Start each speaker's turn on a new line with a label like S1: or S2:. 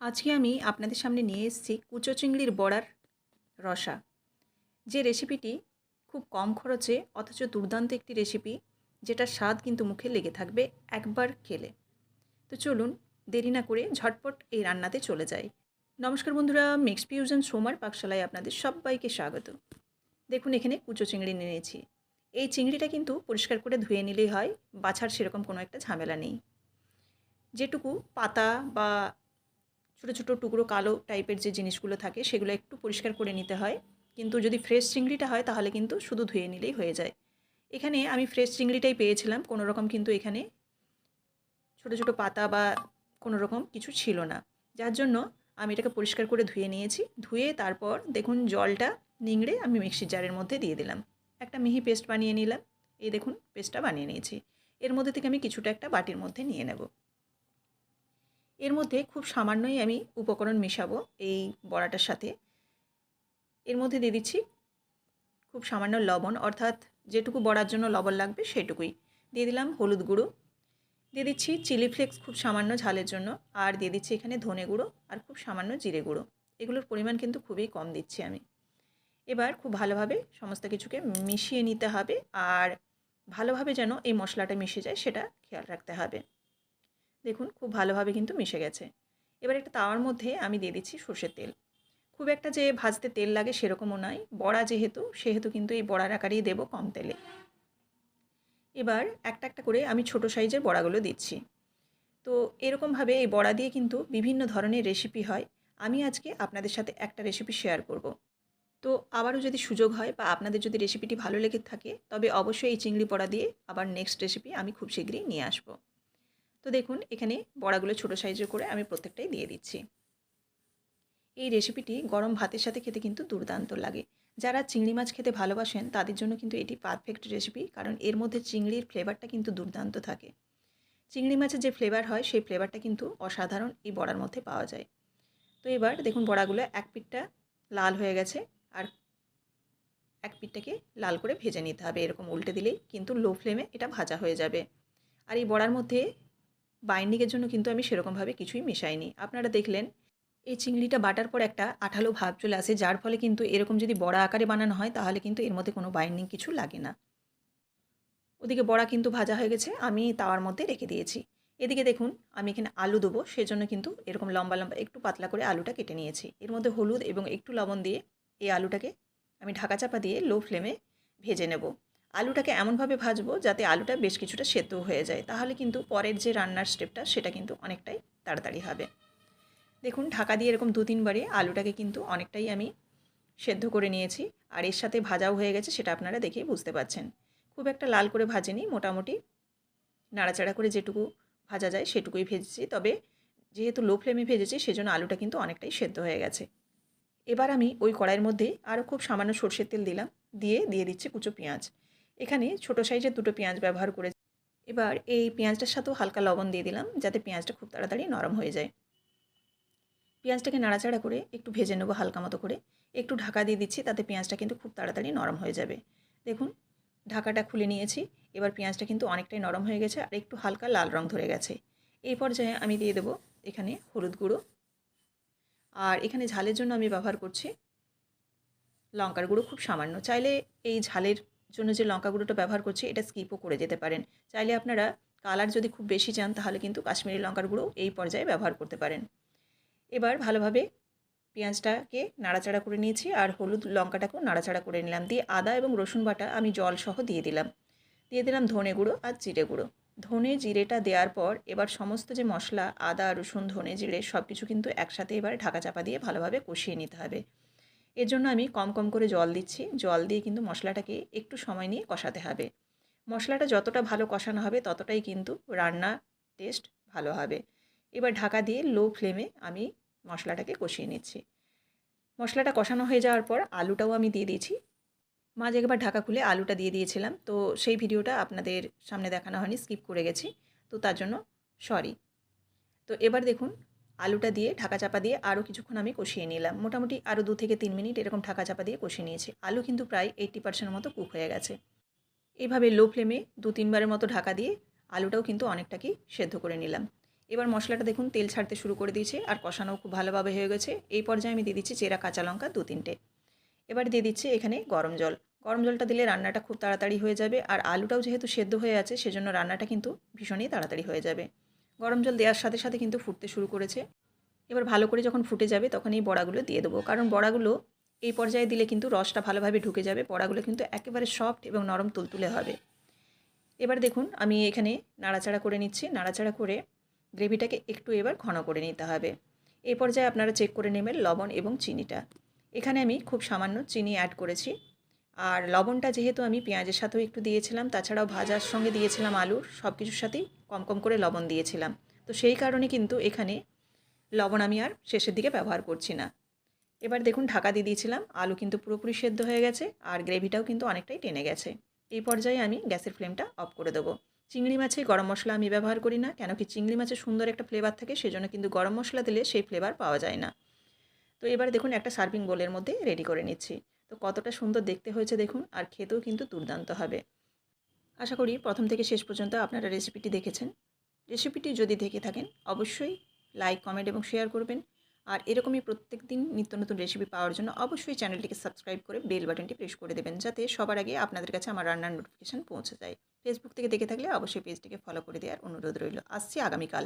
S1: আজকে আমি আপনাদের সামনে নিয়ে এসেছি কুচো চিংড়ির বড়ার রসা। যে রেসিপিটি খুব কম খরচে, অথচ দুর্দান্ত একটি রেসিপি যেটার স্বাদ কিন্তু মুখে লেগে থাকবে একবার খেলে। তো চলুন, দেরি না করে ঝটপট এই রান্নাতে চলে যাই। নমস্কার বন্ধুরা মিক্স ফিউশন সোমার পাকশালায় আপনাদের সবাইকে স্বাগত। দেখুন, এখানে কুচো চিংড়ি নিয়েছি। এই চিংড়িটা কিন্তু পরিষ্কার করে ধুয়ে নিলেই হয়, বাছার সেরকম কোনো একটা ঝামেলা নেই। যেটুকু পাতা বা ছোটো ছোটো টুকরো কালো টাইপের যে জিনিসগুলো থাকে, সেগুলো একটু পরিষ্কার করে নিতে হয়। কিন্তু যদি ফ্রেশ চিংড়িটা হয়, তাহলে কিন্তু শুধু ধুয়ে নিলেই হয়ে যায়। এখানে আমি ফ্রেশ চিংড়িটাই পেয়েছিলাম, কোনো রকম কিন্তু এখানে ছোটো ছোটো পাতা বা কোনো রকম কিছু ছিল না। যার জন্য আমি এটাকে পরিষ্কার করে ধুয়ে নিয়েছি। ধুয়ে তারপর দেখুন জলটা নিংড়ে আমি মিক্সির জারের মধ্যে দিয়ে দিলাম। একটা মিহি পেস্ট বানিয়ে নিলাম। এই দেখুন পেস্টটা বানিয়ে নিয়েছি। এর মধ্যে থেকে আমি কিছুটা একটা বাটির মধ্যে নিয়ে নেব। এর মধ্যে খুব সামান্যই আমি উপকরণ মেশাবো এই বড়াটার সাথে। এর মধ্যে দিয়ে দিচ্ছি খুব সামান্য লবণ, অর্থাৎ যেটুকু বড়ার জন্য লবণ লাগবে সেটুকুই। দিয়ে দিলাম হলুদ গুঁড়ো। দিয়ে দিচ্ছি চিলি ফ্লেক্স খুব সামান্য ঝালের জন্য, আর দিয়ে দিচ্ছি এখানে ধনে গুঁড়ো আর খুব সামান্য জিরে গুঁড়ো। এগুলোর পরিমাণ কিন্তু খুবই কম দিচ্ছি আমি। এবার খুব ভালোভাবে সমস্ত কিছুকে মিশিয়ে নিতে হবে, আর ভালোভাবে যেন এই মশলাটা মিশে যায় সেটা খেয়াল রাখতে হবে। দেখুন, খুব ভালোভাবে কিন্তু মিশে গেছে। এবার একটা তাওয়ার মধ্যে আমি দিয়ে দিচ্ছি সর্ষের তেল। খুব একটা যে ভাজতে তেল লাগে সেরকমও নয়, বড়া যেহেতু, সেহেতু কিন্তু এই বড়ার আকারেই দেবো কম তেলে। এবার একটা একটা করে আমি ছোট সাইজের বড়াগুলো দিচ্ছি। তো এরকমভাবে এই বড়া দিয়ে কিন্তু বিভিন্ন ধরনের রেসিপি হয়। আমি আজকে আপনাদের সাথে একটা রেসিপি শেয়ার করব। তো আবারও যদি সুযোগ হয় বা আপনাদের যদি রেসিপিটি ভালো লেগে থাকে, তবে অবশ্যই এই চিংড়ি বড়া দিয়ে আবার নেক্সট রেসিপি আমি খুব শীঘ্রই নিয়ে আসব। তো দেখুন, এখানে বড়াগুলো ছোটো সাইজের করে আমি প্রত্যেকটাই দিয়ে দিচ্ছি। এই রেসিপিটি গরম ভাতের সাথে খেতে কিন্তু দুর্দান্ত লাগে। যারা চিংড়ি মাছ খেতে ভালোবাসেন, তাদের জন্য কিন্তু এটি পারফেক্ট রেসিপি কারণ এর মধ্যে চিংড়ির ফ্লেভারটা কিন্তু দুর্দান্ত থাকে। চিংড়ি মাছের যে ফ্লেভার হয়, সেই ফ্লেভারটা কিন্তু অসাধারণ এই বড়ার মধ্যে পাওয়া যায়। তো এবার দেখুন, বড়াগুলো এক পিঠটা লাল হয়ে গেছে, আর এক পিঠটাকে লাল করে ভেজে নিতে হবে। এরকম উল্টে দিলেই কিন্তু লো ফ্লেমে এটা ভাজা হয়ে যাবে। আর এই বড়ার মধ্যে বাইন্ডিংয়ের জন্য কিন্তু আমি সেরকমভাবে কিছুই মেশাইনি। আপনারা দেখলেন, এই চিংড়িটা বাটার পর একটা আঠালো ভাব চলে আসে, যার ফলে কিন্তু এরকম যদি বড়া আকারে বানানো হয়, তাহলে কিন্তু এর মধ্যে কোনো বাইন্ডিং কিছু লাগে না। ওদিকে বড়া কিন্তু ভাজা হয়ে গেছে, আমি তাওয়ার মধ্যে রেখে দিয়েছি। এদিকে দেখুন, আমি এখানে আলু দেবো, সেজন্য কিন্তু এরকম লম্বা লম্বা একটু পাতলা করে আলুটা কেটে নিয়েছি। এর মধ্যে হলুদ এবং একটু লবণ দিয়ে এই আলুটাকে আমি ঢাকা চাপা দিয়ে লো ফ্লেমে ভেজে নেব। আলুটাকে এমনভাবে ভাজবো যাতে আলুটা বেশ কিছুটা সেদ্ধ হয়ে যায়। তাহলে কিন্তু পরের যে রান্নার স্টেপটা সেটা কিন্তু অনেকটাই তাড়াতাড়ি হবে। দেখুন, ঢাকা দিয়ে এরকম দু তিনবারে আলুটাকে কিন্তু অনেকটাই আমি সেদ্ধ করে নিয়েছি। আর এর সাথে ভাজাও হয়ে গেছে, সেটা আপনারা দেখেই বুঝতে পারছেন। খুব একটা লাল করে ভাজেনি, মোটামুটি নাড়াচাড়া করে যেটুকু ভাজা যায় সেটুকুই ভেজেছি। তবে যেহেতু লো ফ্লেমে ভেজেছি, সেজন্য আলুটা কিন্তু অনেকটাই সেদ্ধ হয়ে গেছে। এবার আমি ওই কড়াইয়ের মধ্যে আরও খুব সামান্য সর্ষের তেল দিলাম, দিয়ে দিয়ে দিচ্ছি কুচো পেঁয়াজ। এখানে ছোটো সাইজের দুটো পেঁয়াজ ব্যবহার করে এবার এই পেঁয়াজটার সাথেও হালকা লবণ দিয়ে দিলাম, যাতে পেঁয়াজটা খুব তাড়াতাড়ি নরম হয়ে যায়। পেঁয়াজটাকে নাড়াচাড়া করে একটু ভেজে নেব হালকা মতো করে। একটু ঢাকা দিয়ে দিচ্ছি, তাতে পেঁয়াজটা কিন্তু খুব তাড়াতাড়ি নরম হয়ে যাবে। দেখুন, ঢাকাটা খুলে নিয়েছি, এবার পেঁয়াজটা কিন্তু অনেকটাই নরম হয়ে গেছে আর একটু হালকা লাল রং ধরে গেছে। এই পর্যায়ে আমি দিয়ে দেবো এখানে হলুদ গুঁড়ো। আর এখানে ঝালের জন্য আমি ব্যবহার করছি লঙ্কার গুঁড়ো খুব সামান্য। চাইলে এই ঝালের জন্য যে লঙ্কা গুঁড়োটা ব্যবহার করছি, এটা স্কিপও করে যেতে পারেন। চাইলে আপনারা কালার যদি খুব বেশি চান, তাহলে কিন্তু কাশ্মীরি লঙ্কার গুঁড়ো এই পর্যায়ে ব্যবহার করতে পারেন। এবার ভালোভাবে পেঁয়াজটাকে নাড়াচাড়া করে নিয়েছি, আর হলুদ লঙ্কাটাকেও নাড়াচাড়া করে নিলাম। দিয়ে আদা এবং রসুন বাটা আমি জল সহ দিয়ে দিলাম। দিয়ে দিলাম ধনে গুঁড়ো আর জিরে গুঁড়ো। ধনে জিরেটা দেওয়ার পর এবার সমস্ত যে মশলা, আদা, রসুন, ধনে জিরে সব কিছু কিন্তু একসাথে এবার ঢাকা চাপা দিয়ে ভালোভাবে কষিয়ে নিতে হবে। এর জন্য আমি কম কম করে জল দিচ্ছি। জল দিয়ে কিন্তু মশলাটাকে একটু সময় নিয়ে কষাতে হবে। মশলাটা যতটা ভালো কষানো হবে ততটাই কিন্তু রান্না টেস্ট ভালো হবে। এবার ঢাকা দিয়ে লো ফ্লেমে আমি মশলাটাকে কষিয়ে নিচ্ছি। মশলাটা কষানো হয়ে যাওয়ার পর আলুটাও আমি দিয়ে দিয়েছি। মাঝে একবার ঢাকা খুলে আলুটা দিয়ে দিয়েছিলাম। তো সেই ভিডিওটা আপনাদের সামনে দেখানো হয়নি স্কিপ করে গেছি। তো তার জন্য সরি তো এবার দেখুন আলুটা দিয়ে ঢাকা চাপা দিয়ে আরও কিছুক্ষণ আমি কষিয়ে নিলাম। মোটামুটি আরও দু থেকে তিন মিনিট এরকম ঢাকা চাপা দিয়ে কষিয়ে নিয়েছি। আলু কিন্তু প্রায় এইট্টি পার্সেন্টের মতো কুক হয়ে গেছে। এইভাবে লো ফ্লেমে দু তিনবারের মতো ঢাকা দিয়ে আলুটাও কিন্তু অনেকটাকেই সেদ্ধ করে নিলাম। এবার মশলাটা দেখুন, তেল ছাড়তে শুরু করে দিয়েছে আর কষানোও খুব ভালোভাবে হয়ে গেছে। এই পর্যায়ে আমি দিয়ে দিচ্ছি চেরা কাঁচা লঙ্কা দু তিনটে। এবার দিয়ে দিচ্ছি এখানে গরম জল। গরম জলটা দিলে রান্নাটা খুব তাড়াতাড়ি হয়ে যাবে আর আলুটাও যেহেতু সেদ্ধ হয়ে আছে, সেজন্য রান্নাটা কিন্তু ভীষণই তাড়াতাড়ি হয়ে যাবে। গরম জল দেওয়ার সাথে সাথে কিন্তু ফুটতে শুরু করেছে। এবার ভালো করে যখন ফুটে যাবে তখন এই বড়াগুলো দিয়ে দেবো। কারণ বড়াগুলো এই পর্যায়ে দিলে কিন্তু রসটা ভালোভাবে ঢুকে যাবে। বড়াগুলো কিন্তু একেবারে সফট এবং নরম তুলতুলে হবে। এবার দেখুন, আমি এখানে নাড়াচাড়া করে নিচ্ছি। নাড়াচাড়া করে গ্রেভিটাকে একটু এবার ঘন করে নিতে হবে। এই পর্যায়ে আপনারা চেক করে নেবেন লবণ এবং চিনিটা। এখানে আমি খুব সামান্য চিনি অ্যাড করেছি। আর লবণটা যেহেতু আমি পেঁয়াজের সাথেও একটু দিয়েছিলাম, তাছাড়াও ভাজার সঙ্গে দিয়েছিলাম আলুর সব কিছুর সাথেই কম কম করে লবণ দিয়েছিলাম। তো সেই কারণে কিন্তু এখানে লবণ আমি আর শেষের দিকে ব্যবহার করছি না। এবার দেখুন, ঢাকা দিয়ে দিয়েছিলাম, আলু কিন্তু পুরোপুরি সেদ্ধ হয়ে গেছে আর গ্রেভিটাও কিন্তু অনেকটাই টেনে গেছে। এই পর্যায়ে আমি গ্যাসের ফ্লেমটা অফ করে দেবো। চিংড়ি মাছে গরম মশলা আমি ব্যবহার করি না, কেন কি চিংড়ি মাছে সুন্দর একটা ফ্লেভার থাকে, সেজন্য কিন্তু গরম মশলা দিলে সেই ফ্লেভার পাওয়া যায় না। তো এবার দেখুন, একটা সার্ভিং বোলের মধ্যে রেডি করে নিচ্ছি। তো কতটা সুন্দর দেখতে হয়েছে দেখুন, আর খেতেও কিন্তু দুর্দান্ত হবে। আশা করি প্রথম থেকে শেষ পর্যন্ত আপনারা রেসিপিটি দেখেছেন। রেসিপিটি যদি দেখে থাকেন, অবশ্যই লাইক কমেন্ট এবং শেয়ার করবেন। আর এরকমই প্রত্যেক দিন নিত্য নতুন রেসিপি পাওয়ার জন্য অবশ্যই চ্যানেলটিকে সাবস্ক্রাইব করে বেল বাটনটি প্রেস করে দেবেন, যাতে সবার আগে আপনাদের কাছে আমার রান্নার নোটিফিকেশান পৌঁছে যায়। ফেসবুক থেকে দেখে থাকলে অবশ্যই পেজটিকে ফলো করে দেওয়ার অনুরোধ রইল। আসছি আগামীকাল।